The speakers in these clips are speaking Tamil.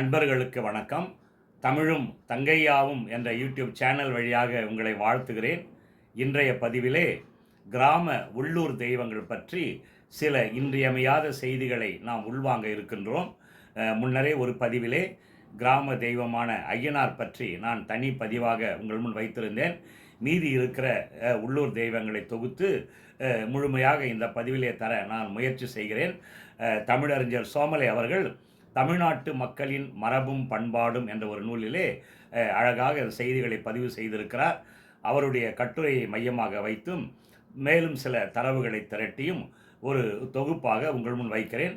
நண்பர்களுக்கு வணக்கம். தமிழும் தங்கையாவும் என்ற யூடியூப் சேனல் வழியாக உங்களை வாழ்த்துகிறேன். இன்றைய பதிவிலே கிராம உள்ளூர் தெய்வங்கள் பற்றி சில இன்றியமையாத செய்திகளை நாம் உள்வாங்க இருக்கின்றோம். முன்னரே ஒரு பதிவிலே கிராம தெய்வமான ஐயனார் பற்றி நான் தனி பதிவாக உங்கள் முன் வைத்திருந்தேன். மீதி இருக்கிற உள்ளூர் தெய்வங்களை தொகுத்து முழுமையாக இந்த பதிவிலே தர நான் முயற்சி செய்கிறேன். தமிழறிஞர் சோமலை அவர்கள் தமிழ்நாட்டு மக்களின் மரபும் பண்பாடும் என்ற ஒரு நூலிலே அழகாக செய்திகளை பதிவு செய்திருக்கிறார். அவருடைய கட்டுரையை மையமாக வைத்தும் மேலும் சில தரவுகளை திரட்டியும் ஒரு தொகுப்பாக உங்கள் முன் வைக்கிறேன்.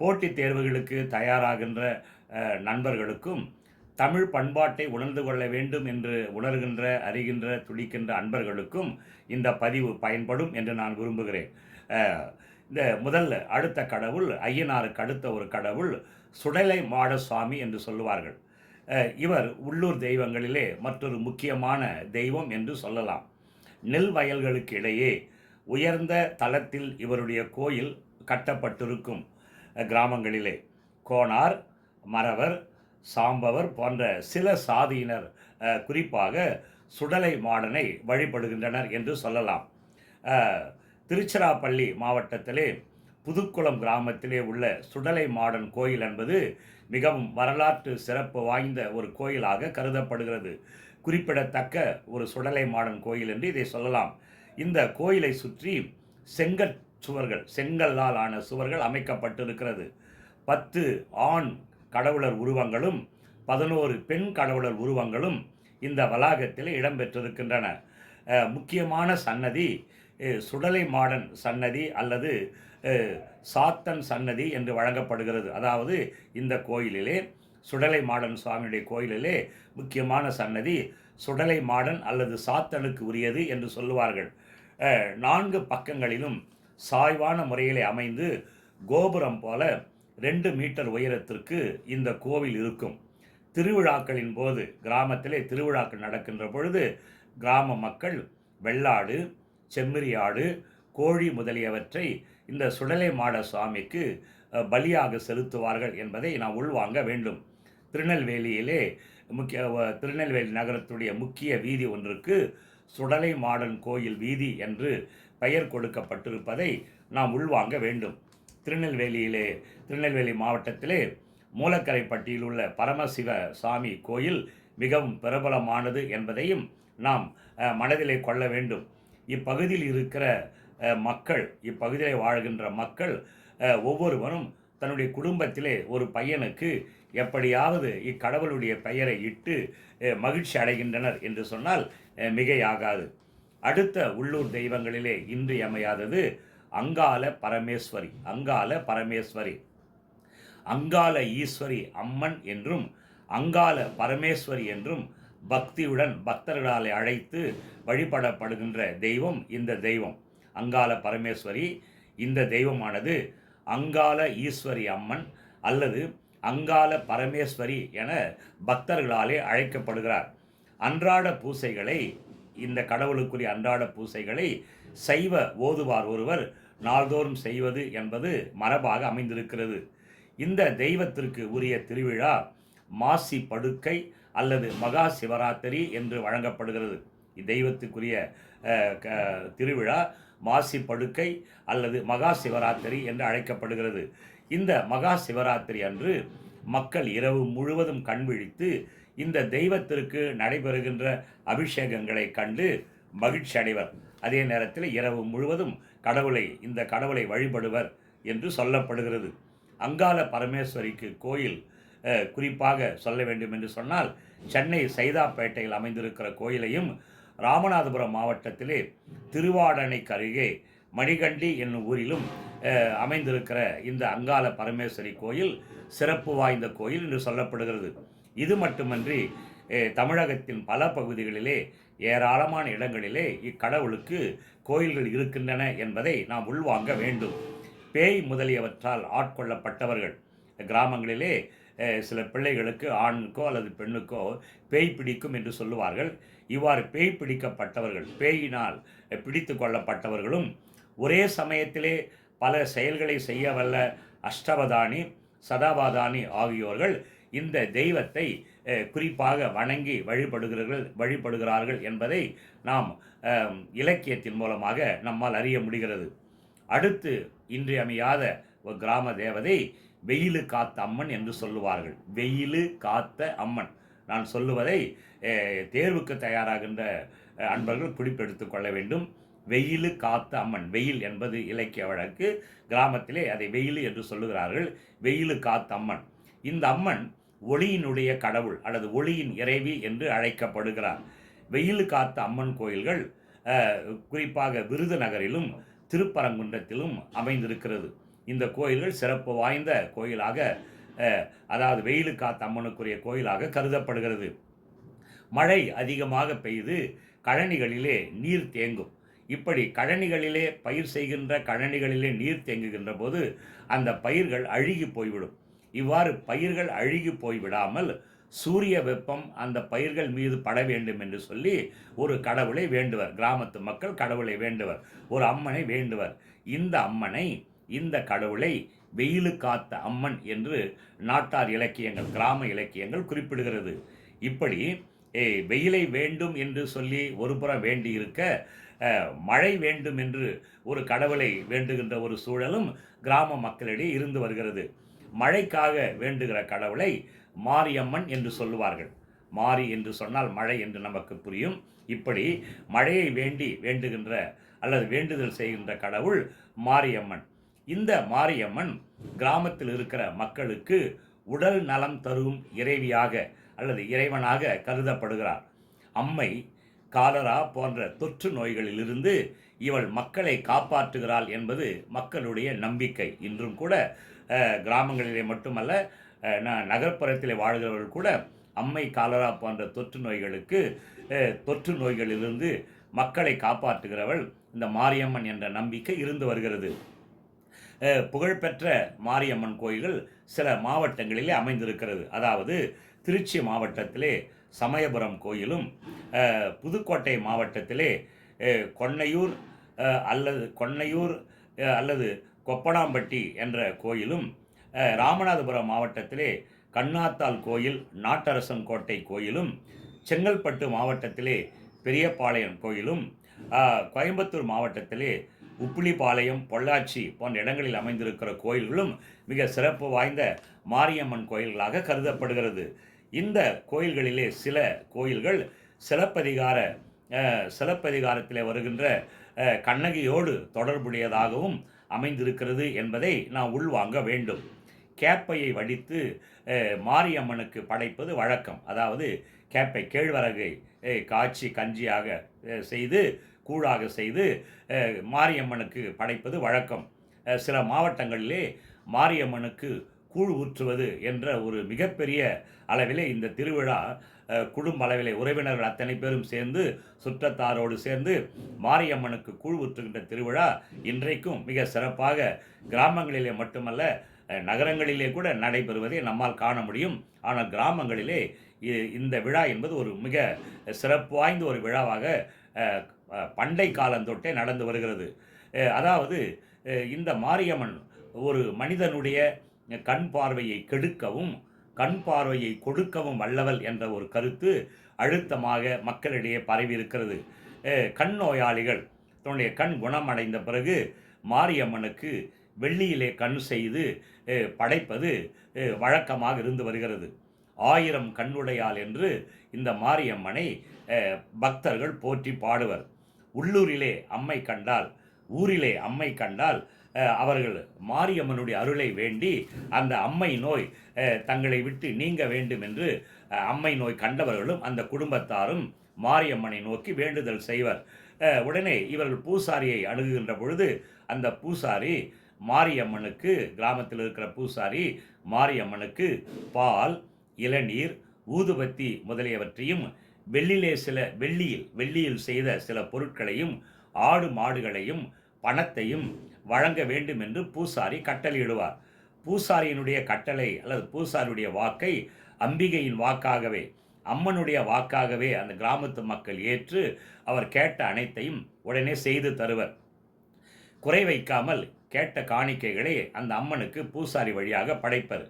போட்டித் தேர்வுகளுக்கு தயாராகின்ற நண்பர்களுக்கும் தமிழ் பண்பாட்டை உணர்ந்து கொள்ள வேண்டும் என்று உணர்கின்ற அறிகின்ற துடிக்கின்ற அன்பர்களுக்கும் இந்த பதிவு பயன்படும் என்று நான் விரும்புகிறேன். இந்த முதல்ல அடுத்த கடவுள் ஐயனாருக்கு அடுத்த ஒரு கடவுள் சுடலை மாடசுவாமி என்று சொல்லுவார்கள். இவர் உள்ளூர் தெய்வங்களிலே மற்றொரு முக்கியமான தெய்வம் என்று சொல்லலாம். நெல் வயல்களுக்கு இடையே உயர்ந்த தளத்தில் இவருடைய கோயில் கட்டப்பட்டிருக்கும் கிராமங்களிலே. கோனார் மறவர் சாம்பவர் போன்ற சில சாதியினர் குறிப்பாக சுடலை மாடனை வழிபடுகின்றனர் என்று சொல்லலாம். திருச்சிராப்பள்ளி மாவட்டத்திலே புதுக்குளம் கிராமத்திலே உள்ள சுடலை மாடன் கோயில் என்பது மிகவும் வரலாற்று சிறப்பு வாய்ந்த ஒரு கோயிலாக கருதப்படுகிறது. குறிப்பிடத்தக்க ஒரு சுடலை மாடன் கோயில் என்று இதை சொல்லலாம். இந்த கோயிலை சுற்றி செங்கற் சுவர்கள் செங்கல்லால் ஆன சுவர்கள் அமைக்கப்பட்டிருக்கிறது. பத்து ஆண் கடவுளர் உருவங்களும் பதினோரு பெண் கடவுளர் உருவங்களும் இந்த வளாகத்தில் இடம்பெற்றிருக்கின்றன. முக்கியமான சன்னதி சுடலை மாடன் சன்னதி அல்லது சாத்தன் சன்னதி என்று வழங்கப்படுகிறது. அதாவது இந்த கோயிலிலே சுடலை மாடன் சுவாமியுடைய கோயிலிலே முக்கியமான சன்னதி சுடலை மாடன் அல்லது சாத்தனுக்கு உரியது என்று சொல்லுவார்கள். நான்கு பக்கங்களிலும் சாய்வான முறையிலே அமைந்து கோபுரம் போல ரெண்டு மீட்டர் உயரத்திற்கு இந்த கோவில் இருக்கும். திருவிழாக்களின் போது கிராமத்திலே திருவிழாக்கள் நடக்கின்ற பொழுது கிராம மக்கள் வெள்ளாடு செம்மறியாடு கோழி முதலியவற்றை இந்த சுடலை மாட சுவாமிக்கு பலியாக செலுத்துவார்கள் என்பதை நாம் உள்வாங்க வேண்டும். திருநெல்வேலியிலே முக்கிய திருநெல்வேலி நகரத்துடைய முக்கிய வீதி ஒன்றுக்கு சுடலை மாடன் கோயில் வீதி என்று பெயர் கொடுக்கப்பட்டிருப்பதை நாம் உள்வாங்க வேண்டும். திருநெல்வேலியிலே திருநெல்வேலி மாவட்டத்திலே மூலக்கரைப்பட்டியில் உள்ள பரமசிவ சாமி கோயில் மிகவும் பிரபலமானது என்பதையும் நாம் மனதிலே கொள்ள வேண்டும். இப்பகுதியில் இருக்கிற மக்கள் இப்பகுதியில் வாழ்கின்ற மக்கள் ஒவ்வொருவரும் தன்னுடைய குடும்பத்திலே ஒரு பையனுக்கு எப்படியாவது இக்கடவுளுடைய பெயரை இட்டு மகிழ்ச்சி அடைகின்றனர் என்று சொன்னால் மிகையாகாது. அடுத்த உள்ளூர் தெய்வங்களிலே இன்றியமையாதது அங்கால பரமேஸ்வரி அங்கால பரமேஸ்வரி. அங்கால ஈஸ்வரி அம்மன் என்றும் அங்கால பரமேஸ்வரி என்றும் பக்தியுடன் பக்தர்களாலே அழைத்து வழிபடப்படுகின்ற தெய்வம் இந்த தெய்வம். அங்கால பரமேஸ்வரி இந்த தெய்வமானது அங்கால ஈஸ்வரி அம்மன் அல்லது அங்கால பரமேஸ்வரி என பக்தர்களாலே அழைக்கப்படுகிறார். அன்றாட பூசைகளை இந்த கடவுளுக்குரிய அன்றாட பூசைகளை செய்வ ஓதுவார் ஒருவர் நாள்தோறும் செய்வது என்பது மரபாக அமைந்திருக்கிறது. இந்த தெய்வத்திற்கு உரிய திருவிழா மாசி படுக்கை அல்லது மகா சிவராத்திரி என்று வழங்கப்படுகிறது. இத்தெய்வத்துக்குரிய க- திருவிழா மாசி படுக்கை அல்லது மகா சிவராத்திரி என்று அழைக்கப்படுகிறது. இந்த மகா சிவராத்திரி அன்று மக்கள் இரவு முழுவதும் கண்விழித்து இந்த தெய்வத்திற்கு நடைபெறுகின்ற அபிஷேகங்களை கண்டு மகிழ்ச்சி அடைவர். அதே நேரத்தில் இரவு முழுவதும் கடவுளை இந்த கடவுளை வழிபடுவர் என்று சொல்லப்படுகிறது. அங்காள பரமேஸ்வரிக்கு கோயில் குறிப்பாக சொல்ல வேண்டும் என்று சொன்னால் சென்னை சைதாப்பேட்டையில் அமைந்திருக்கிற கோயிலையும் ராமநாதபுரம் மாவட்டத்திலே திருவாடனைக்கு அருகே மணிகண்டி என்னும் ஊரிலும் அமைந்திருக்கிற இந்த அங்காள பரமேஸ்வரி கோயில் சிறப்பு வாய்ந்த கோயில் என்று சொல்லப்படுகிறது. இது மட்டுமன்றி தமிழகத்தின் பல பகுதிகளிலே ஏராளமான இடங்களிலே இக்கடவுளுக்கு கோயில்கள் இருக்கின்றன என்பதை நாம் உள்வாங்க வேண்டும். பேய் முதலியவற்றால் ஆட்கொள்ளப்பட்டவர்கள். கிராமங்களிலே சில பிள்ளைகளுக்கு ஆணுக்கோ அல்லது பெண்ணுக்கோ பேய் பிடிக்கும் என்று சொல்லுவார்கள். இவ்வாறு பேய் பிடிக்கப்பட்டவர்கள் பேயினால் பிடித்து கொள்ளப்பட்டவர்களும் ஒரே சமயத்திலே பல செயல்களை செய்ய வல்ல அஷ்டவதானி சதாபாதானி ஆகியோர்கள் இந்த தெய்வத்தை குறிப்பாக வணங்கி வழிபடுகிறார்கள் வழிபடுகிறார்கள் என்பதை நாம் இலக்கியத்தின் மூலமாக நம்மால் அறிய முடிகிறது. அடுத்து இன்றியமையாத ஒரு கிராம தேவதை வெயிலு காத்த அம்மன் என்று சொல்லுவார்கள். வெயிலு காத்த அம்மன். நான் சொல்லுவதை தேர்வுக்கு தயாராகின்ற அன்பர்கள் குறிப்பெடுத்துக் கொள்ள வேண்டும். வெயிலு காத்த அம்மன். வெயில் என்பது இலக்கிய வழக்கு. கிராமத்திலே அதை வெயில் என்று சொல்லுகிறார்கள். வெயிலு காத்த அம்மன். இந்த அம்மன் ஒளியினுடைய கடவுள் அல்லது ஒளியின் இறைவி என்று அழைக்கப்படுகிறார். வெயில் காத்த அம்மன் கோயில்கள் குறிப்பாக விருதுநகரிலும் திருப்பரங்குன்றத்திலும் அமைந்திருக்கிறது. இந்த கோயில்கள் சிறப்பு வாய்ந்த கோயிலாக அதாவது வெயிலு காத்த அம்மனுக்குரிய கோயிலாக கருதப்படுகிறது. மழை அதிகமாக பெய்து கழனிகளிலே நீர் தேங்கும். இப்படி கழனிகளிலே பயிர் செய்கின்ற கழனிகளிலே நீர் தேங்குகின்ற போது அந்த பயிர்கள் அழுகி போய்விடும். இவ்வாறு பயிர்கள் அழுகி போய்விடாமல் சூரிய வெப்பம் அந்த பயிர்கள் மீது பட வேண்டும் என்று சொல்லி ஒரு கடவுளை வேண்டுவர். கிராமத்து மக்கள் கடவுளை வேண்டுவர். ஒரு அம்மனை வேண்டுவர். இந்த அம்மனை இந்த கடவுளை வெயிலு காத்த அம்மன் என்று நாட்டார் இலக்கியங்கள் கிராம இலக்கியங்கள் குறிப்பிடுகிறது. இப்படி ஏய் வெயிலை வேண்டும் என்று சொல்லி ஒரு புறம் வேண்டி இருக்க மழை வேண்டும் என்று ஒரு கடவுளை வேண்டுகின்ற ஒரு சூழலும் கிராம மக்களிடையே இருந்து வருகிறது. மழைக்காக வேண்டுகிற கடவுளை மாரியம்மன் என்று சொல்லுவார்கள். மாரி என்று சொன்னால் மழை என்று நமக்கு புரியும். இப்படி மழையை வேண்டி வேண்டுகின்ற அல்லது வேண்டுதல் செய்கின்ற கடவுள் மாரியம்மன். இந்த மாரியம்மன் கிராமத்தில் இருக்கிற மக்களுக்கு உடல் நலம் தரும் இறைவியாக அல்லது இறைவனாக கருதப்படுகிறார். அம்மை காலரா போன்ற தொற்று நோய்களிலிருந்து இவள் மக்களை காப்பாற்றுகிறாள் என்பது மக்களுடைய நம்பிக்கை. இன்றும் கூட கிராமங்களிலே மட்டுமல்ல அஹ், நகர்ப்புறத்திலே வாழ்கிறவர்கள் கூட அம்மை காலரா போன்ற தொற்று நோய்களுக்கு தொற்று நோய்களிலிருந்து மக்களை காப்பாற்றுகிறவள் இந்த மாரியம்மன் என்ற நம்பிக்கை இருந்து வருகிறது. புகழ்பெற்ற மாரியம்மன் கோயில்கள் சில மாவட்டங்களிலே அமைந்திருக்கிறது. அதாவது திருச்சி மாவட்டத்திலே சமயபுரம் கோயிலும் புதுக்கோட்டை மாவட்டத்திலே கொன்னையூர் அல்லது கொன்னையூர் அல்லது கொப்பனாம்பட்டி என்ற கோயிலும் ராமநாதபுரம் மாவட்டத்திலே கண்ணாத்தாள் கோயில் நாட்டரசன் கோட்டை கோயிலும் செங்கல்பட்டு மாவட்டத்திலே பெரியபாளையம் கோயிலும் கோயம்புத்தூர் மாவட்டத்திலே உப்பிலிபாளையம் பொள்ளாச்சி போன்ற இடங்களில் அமைந்திருக்கிற கோயில்களும் மிக சிறப்பு வாய்ந்த மாரியம்மன் கோயில்களாக கருதப்படுகிறது. இந்த கோயில்களிலே சில கோயில்கள் சிலப்பதிகார சிலப்பதிகாரத்தில் வருகின்ற கண்ணகியோடு தொடர்புடையதாகவும் அமைந்திருக்கிறது என்பதை நாம் உள்வாங்க வேண்டும். கேப்பையை வடித்து மாரியம்மனுக்கு படைப்பது வழக்கம். அதாவது கேப்பை கேழ்வரகை காய்ச்சி கஞ்சியாக செய்து கூழாக செய்து மாரியம்மனுக்கு படைப்பது வழக்கம். சில மாவட்டங்களிலே மாரியம்மனுக்கு கூழ் ஊற்றுவது என்ற ஒரு மிகப்பெரிய அளவிலே இந்த திருவிழா குடும்ப அளவிலே உறவினர்கள் அத்தனை பேரும் சேர்ந்து சுற்றத்தாரோடு சேர்ந்து மாரியம்மனுக்கு கூழ் ஊற்றுகின்ற திருவிழா இன்றைக்கும் மிக சிறப்பாக கிராமங்களிலே மட்டுமல்ல நகரங்களிலே கூட நடைபெறுவதை நம்மால் காண முடியும். ஆனால் கிராமங்களிலே இ- இந்த விழா என்பது ஒரு மிக சிறப்பு வாய்ந்த ஒரு விழாவாக பண்டை காலந்தொட்டே நடந்து வருகிறது. அதாவது இந்த மாரியம்மன் ஒரு மனிதனுடைய கண் பார்வையை கெடுக்கவும் கண் பார்வையை கொடுக்கவும் வல்லவள் என்ற ஒரு கருத்து அழுத்தமாக மக்களிடையே பரவி இருக்கிறது. கண் நோயாளிகள் தன்னுடைய கண் குணமடைந்த பிறகு மாரியம்மனுக்கு வெள்ளியிலே கண் செய்து படைப்பது வழக்கமாக இருந்து வருகிறது. ஆயிரம் கண்ணுடையாள் என்று இந்த மாரியம்மனை பக்தர்கள் போற்றி பாடுவர். உள்ளூரிலே அம்மை கண்டால் ஊரிலே அம்மை கண்டால் அவர்கள் மாரியம்மனுடைய அருளை வேண்டி அந்த அம்மை நோய் தங்களை விட்டு நீங்க வேண்டும் என்று அம்மை நோய் கண்டவர்களும் அந்த குடும்பத்தாரும் மாரியம்மனை நோக்கி வேண்டுதல் செய்வர். உடனே இவர்கள் பூசாரியை அணுகுகின்ற பொழுது அந்த பூசாரி மாரியம்மனுக்கு கிராமத்தில் இருக்கிற பூசாரி மாரியம்மனுக்கு பால் இளநீர் ஊதுபத்தி முதலியவற்றையும் வெள்ளிலே சில வெள்ளியில் வெள்ளியில் செய்த சில பொருட்களையும் ஆடு மாடுகளையும் பணத்தையும் வழங்க வேண்டும் என்று பூசாரி கட்டளையிடுவார். பூசாரியினுடைய கட்டளை அல்லது பூசாரியுடைய வாக்கை அம்பிகையின் வாக்காகவே அம்மனுடைய வாக்காகவே அந்த கிராமத்து மக்கள் ஏற்று அவர் கேட்ட அனைத்தையும் உடனே செய்து தருவர். குறை வைக்காமல் கேட்ட காணிக்கைகளை அந்த அம்மனுக்கு பூசாரி வழியாக படைப்பர்.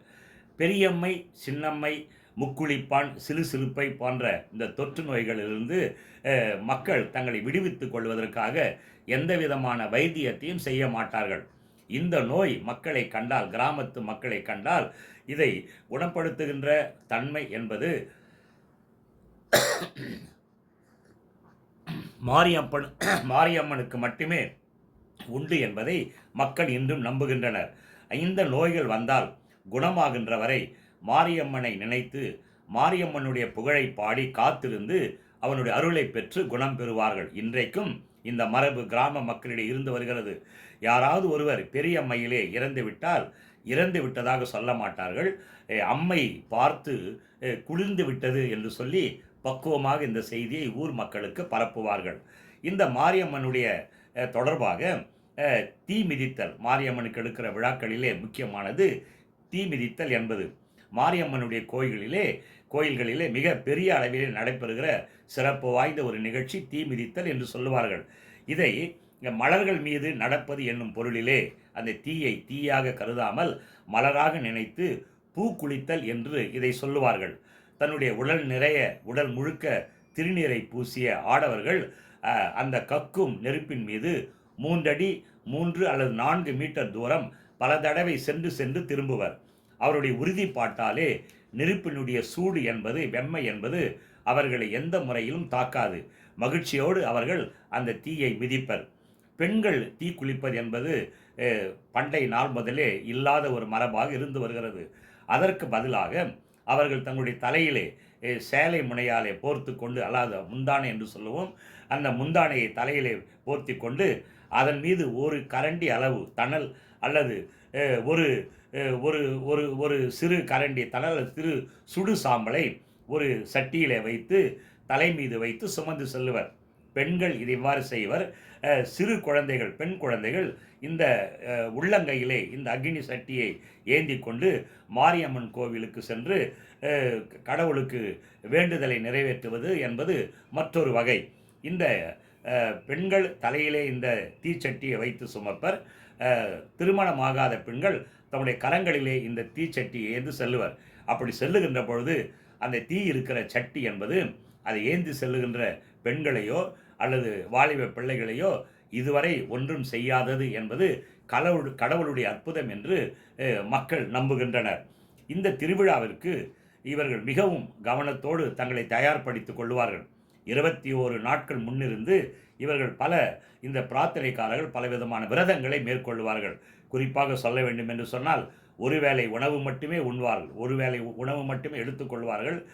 பெரியம்மை சின்னம்மை முக்குளிப்பான் சிலுசிலுப்பை போன்ற இந்த தொற்று நோய்களிலிருந்து மக்கள் தங்களை விடுவித்துக் கொள்வதற்காக எந்த விதமான வைத்தியத்தையும் செய்ய மாட்டார்கள். இந்த நோய் மக்களை கண்டால் கிராமத்து மக்களை கண்டால் இதை குணப்படுத்துகின்ற தன்மை என்பது மாரியப்பன் மாரியம்மனுக்கு மட்டுமே உண்டு என்பதை மக்கள் இன்றும் நம்புகின்றனர். இந்த நோய்கள் வந்தால் குணமாகின்ற வரை மாரியம்மனை நினைத்து மாரியம்மனுடைய புகழை பாடி காத்திருந்து அவனுடைய அருளை பெற்று குணம் பெறுவார்கள். இன்றைக்கும் இந்த மரபு கிராம மக்களிடையே இருந்து வருகிறது. யாராவது ஒருவர் பெரியம்மையிலே இறந்து விட்டால் இறந்து விட்டதாக சொல்ல மாட்டார்கள். அம்மை பார்த்து குளிர்ந்து விட்டது என்று சொல்லி பக்குவமாக இந்த செய்தியை ஊர் மக்களுக்கு பரப்புவார்கள். இந்த மாரியம்மனுடைய தொடர்பாக தீ மிதித்தல் மாரியம்மனுக்கு எடுக்கிற விழாக்களிலே முக்கியமானது தீ மிதித்தல் என்பது. மாரியம்மனுடைய கோயில்களிலே கோயில்களிலே மிக பெரிய அளவிலே நடைபெறுகிற சிறப்பு வாய்ந்த ஒரு நிகழ்ச்சி தீ மிதித்தல் என்று சொல்லுவார்கள். இதை மலர்கள் மீது நடப்பது என்னும் பொருளிலே அந்த தீயை தீயாக கருதாமல் மலராக நினைத்து பூ குளித்தல் என்று இதை சொல்லுவார்கள். தன்னுடைய உடல் நிறைய உடல் முழுக்க திருநீரை பூசிய ஆடவர்கள் அந்த கக்கும் நெருப்பின் மீது மூன்றடி மூன்று அல்லது நான்கு மீட்டர் தூரம் பல தடவை சென்று சென்று திரும்புவர். அவருடைய உறுதிப்பாட்டாலே நெருப்பினுடைய சூடு என்பது வெம்மை என்பது அவர்களை எந்த முறையிலும் தாக்காது. மகிழ்ச்சியோடு அவர்கள் அந்த தீயை மிதிப்பர். பெண்கள் தீ குளிப்பது என்பது பண்டை நாள் முதலே இல்லாத ஒரு மரபாக இருந்து வருகிறது. அதற்கு பதிலாக அவர்கள் தங்களுடைய தலையிலே சேலை முனையாலே போர்த்து கொண்டு அல்லாத முந்தானை என்று சொல்லுவோம் அந்த முந்தானையை தலையிலே போர்த்தி கொண்டு அதன் மீது ஒரு கரண்டி அளவு தணல் அல்லது ஒரு ஒரு ஒரு ஒரு சிறு கரண்டி தணல் சிறு சுடு சாம்பலை ஒரு சட்டியிலே வைத்து தலை மீது வைத்து சுமந்து செல்லுவர். பெண்கள் இதை இவ்வாறு செய்வர். சிறு குழந்தைகள் பெண் குழந்தைகள் இந்த உள்ளங்கையிலே இந்த அக்னி சட்டியை ஏந்தி கொண்டு மாரியம்மன் கோவிலுக்கு சென்று கடவுளுக்கு வேண்டுதலை நிறைவேற்றுவது என்பது மற்றொரு வகை. இந்த பெண்கள் தலையிலே இந்த தீச்சட்டியை வைத்து சுமப்பர். திருமணமாகாத பெண்கள் தம்முடைய கரங்களிலே இந்த தீச்சட்டி ஏந்து செல்லுவர். அப்படி செல்லுகின்ற பொழுது அந்த தீ இருக்கிற சட்டி என்பது அதை ஏந்தி செல்லுகின்ற பெண்களையோ அல்லது வாலிப பிள்ளைகளையோ இதுவரை ஒன்றும் செய்யாதது என்பது கடவுள் கடவுளுடைய அற்புதம் என்று மக்கள் நம்புகின்றனர். இந்த திருவிழாவிற்கு இவர்கள் மிகவும் கவனத்தோடு தங்களை தயார்படுத்திக் கொள்வார்கள். இருபத்தி ஓரு நாட்கள் முன்னிருந்து இவர்கள் பல இந்த பிரார்த்தனைக்காரர்கள் பலவிதமான விரதங்களை மேற்கொள்வார்கள். குறிப்பாக சொல்ல வேண்டும் என்று சொன்னால் ஒருவேளை உணவு மட்டுமே உண்வார்கள் ஒருவேளை உணவு மட்டுமே எடுத்துக்கொள்வார்கள்.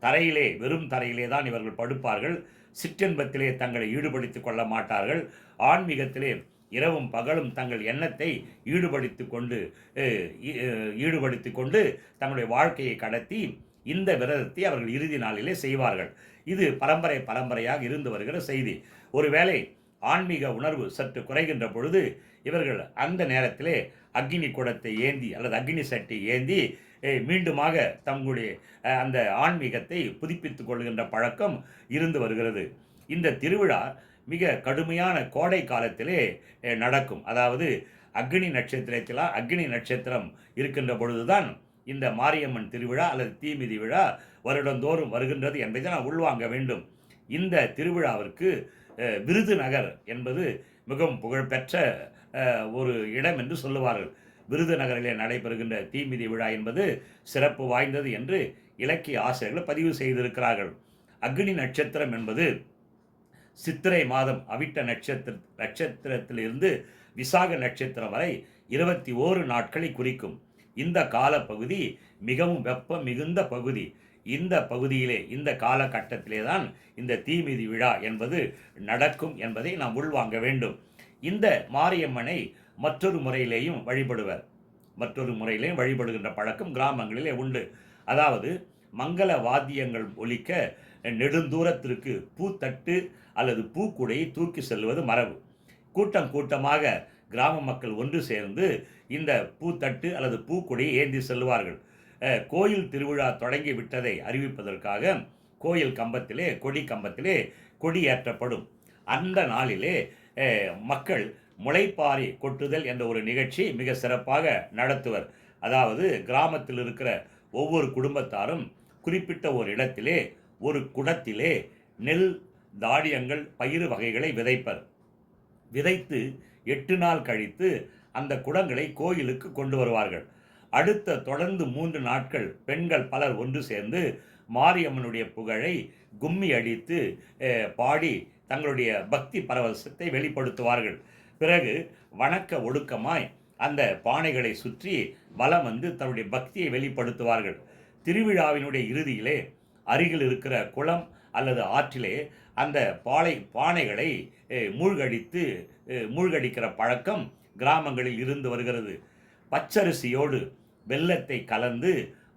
தரையிலே வெறும் தரையிலே தான் இவர்கள் படுப்பார்கள். சிற்றென்பத்திலே தங்களை ஈடுபடுத்திக் கொள்ள மாட்டார்கள். ஆன்மீகத்திலே இரவும் பகலும் தங்கள் எண்ணத்தை ஈடுபடுத்தி கொண்டு ஈடுபடுத்தி ஈ- கொண்டு தங்களுடைய வாழ்க்கையை கடத்தி இந்த விரதத்தை அவர்கள் இறுதி நாளிலே செய்வார்கள். இது பரம்பரை பரம்பரையாக இருந்து வருகிற செய்தி. ஒருவேளை ஆன்மீக உணர்வு சற்று குறைகின்ற பொழுது இவர்கள் அந்த நேரத்திலே அக்னி குடத்தை ஏந்தி அல்லது அக்னி சட்டை ஏந்தி மீண்டுமாக தங்களுடைய அந்த ஆன்மீகத்தை புதுப்பித்து கொள்கின்ற பழக்கம் இருந்து வருகிறது. இந்த திருவிழா மிக கடுமையான கோடை காலத்திலே நடக்கும். அதாவது அக்னி நட்சத்திரத்தில் அக்னி நட்சத்திரம் இருக்கின்ற பொழுதுதான் இந்த மாரியம்மன் திருவிழா அல்லது தீமிதி விழா வருடந்தோறும் வருகின்றது என்பதை நான் உள்வாங்க வேண்டும். இந்த திருவிழாவிற்கு விருதுநகர் என்பது மிகவும் புகழ்பெற்ற ஒரு இடம் என்று சொல்லுவார்கள். விருதுநகரிலே நடைபெறுகின்ற தீமிதி விழா என்பது சிறப்பு வாய்ந்தது என்று இலக்கிய ஆசிரியர்கள் பதிவு செய்திருக்கிறார்கள். அக்னி நட்சத்திரம் என்பது சித்திரை மாதம் அவிட்ட நட்சத்திர நட்சத்திரத்திலிருந்து விசாக நட்சத்திரம் வரை இருபத்தி ஓரு நாட்களை குறிக்கும். இந்த காலப்பகுதி மிகவும் வெப்பம் மிகுந்த பகுதி. இந்த பகுதியிலே இந்த காலகட்டத்திலே தான் இந்த தீமிதி விழா என்பது நடக்கும் என்பதை நாம் உள்வாங்க வேண்டும். இந்த மாரியம்மனை மற்றொரு முறையிலேயும் வழிபடுவர். மற்றொரு முறையிலேயும் வழிபடுகின்ற பழக்கம் கிராமங்களிலே உண்டு. அதாவது மங்கள வாத்தியங்கள் ஒலிக்க நெடுந்தூரத்திற்கு பூத்தட்டு அல்லது பூக்குடையை தூக்கி செல்வது மரபு. கூட்டம் கூட்டமாக கிராம மக்கள் ஒன்று சேர்ந்து இந்த பூத்தட்டு அல்லது பூக்குடையை ஏந்தி செல்வார்கள் கோயில் திருவிழா தொடங்கி விட்டதை அறிவிப்பதற்காக கோயில் கம்பத்திலே கொடி கம்பத்திலே கொடி ஏற்றப்படும் அந்த நாளிலே மக்கள் முளைப்பாரி கொட்டுதல் என்ற ஒரு நிகழ்ச்சி மிக சிறப்பாக நடத்துவர். அதாவது கிராமத்தில் இருக்கிற ஒவ்வொரு குடும்பத்தாரும் குறிப்பிட்ட ஒரு இடத்திலே ஒரு குடத்திலே நெல் தானியங்கள் பயிறு வகைகளை விதைப்பர். விதைத்து எட்டு நாள் கழித்து அந்த குடங்களை கோயிலுக்கு கொண்டு வருவார்கள். அடுத்த தொடர்ந்து மூன்று நாட்கள் பெண்கள் பலர் ஒன்று சேர்ந்து மாரியம்மனுடைய புகழை கும்மி அடித்து பாடி தங்களுடைய பக்தி பரவசத்தை வெளிப்படுத்துவார்கள். பிறகு வணக்க ஒடுக்கமாய் அந்த பானைகளை சுற்றி வலம் வந்து தன்னுடைய பக்தியை வெளிப்படுத்துவார்கள். திருவிழாவினுடைய இறுதியிலே அருகில் இருக்கிற குளம் அல்லது ஆற்றிலே அந்த பாலை பானைகளை மூழ்கடித்து மூழ்கடிக்கிற பழக்கம் கிராமங்களில் இருந்து வருகிறது. பச்சரிசியோடு வெள்ளத்தை கலந்து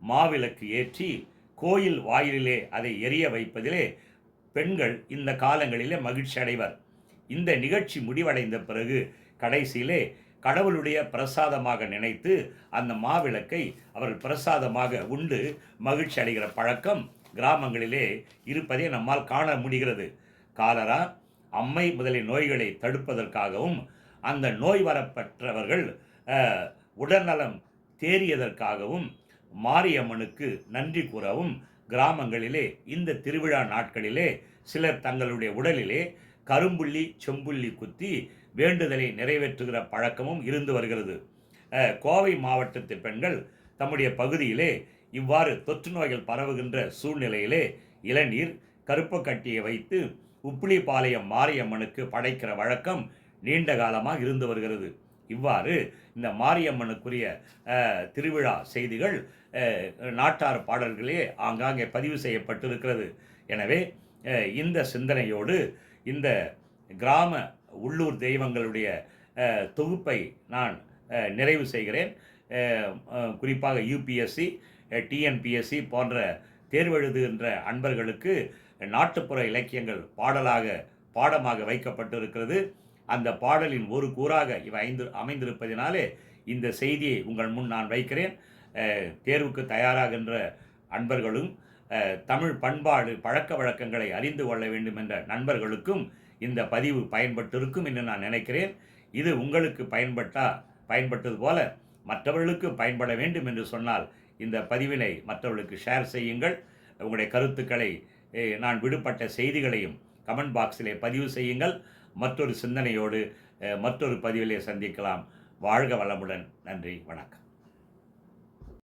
மாவிளக்கு ஏற்றி கோயில் வாயிலிலே அதை எரிய வைப்பதிலே பெண்கள் இந்த காலங்களிலே மகிழ்ச்சி அடைவர். இந்த நிகழ்ச்சி முடிவடைந்த பிறகு கடைசியிலே கடவுளுடைய பிரசாதமாக நினைத்து அந்த மாவிளக்கை அவர்கள் பிரசாதமாக உண்டு மகிழ்ச்சி அடைகிற பழக்கம் கிராமங்களிலே இருப்பதை நம்மால் காண முடிகிறது. காலரா அம்மை முதலிய நோய்களை தடுப்பதற்காகவும் அந்த நோய் வரப்பெற்றவர்கள் உடல்நலம் தேறியதற்காகவும் மாரியம்மனுக்கு நன்றி கூறவும் கிராமங்களிலே இந்த திருவிழா நாட்களிலே சிலர் தங்களுடைய உடலிலே கரும்புள்ளி செம்புள்ளி குத்தி வேண்டுதலை நிறைவேற்றுகிற பழக்கமும் இருந்து வருகிறது. கோவை மாவட்டத்து பெண்கள் தம்முடைய பகுதியிலே இவ்வாறு தொற்று நோய்கள் பரவுகின்ற சூழ்நிலையிலே இளநீர் கருப்பக்கட்டியை வைத்து உப்பிலிப்பாளையம் மாரியம்மனுக்கு படைக்கிற வழக்கம் நீண்ட காலமாக இருந்து வருகிறது. இவ்வாறு இந்த மாரியம்மனுக்குரிய திருவிழா செய்திகள் நாட்டார் பாடல்களே ஆங்காங்கே பதிவு செய்யப்பட்டிருக்கிறது. எனவே இந்த சிந்தனையோடு இந்த கிராம உள்ளூர் தெய்வங்களுடைய தொகுப்பை நான் நிறைவு செய்கிறேன். குறிப்பாக யூபிஎஸ்சி டிஎன்பிஎஸ்சி போன்ற தேர்வெழுதுகின்ற அன்பர்களுக்கு நாட்டுப்புற இலக்கியங்கள் பாடலாக பாடமாக வைக்கப்பட்டிருக்கிறது. அந்த பாடலின் ஒரு கூறாக இவை ஐந்து அமைந்திருப்பதினாலே இந்த செய்தியை உங்கள் முன் நான் வைக்கிறேன். தேர்வுக்கு தயாராகின்ற அன்பர்களும் தமிழ் பண்பாடு பழக்க வழக்கங்களை அறிந்து கொள்ள வேண்டும் என்ற நண்பர்களுக்கும் இந்த பதிவு பயன்பட்டிருக்கும் என்று நான் நினைக்கிறேன். இது உங்களுக்கு பயன்பட்டா பயன்பட்டது போல மற்றவர்களுக்கு பயன்பட வேண்டும் என்று சொன்னால் இந்த பதிவினை மற்றவர்களுக்கு ஷேர் செய்யுங்கள். உங்களுடைய கருத்துக்களை நான் விடுபட்ட செய்திகளையும் கமெண்ட் பாக்ஸிலே பதிவு செய்யுங்கள். மற்றொரு சிந்தனையோடு மற்றொரு பதிவிலே சந்திக்கலாம். வாழ்க வளமுடன். நன்றி. வணக்கம்.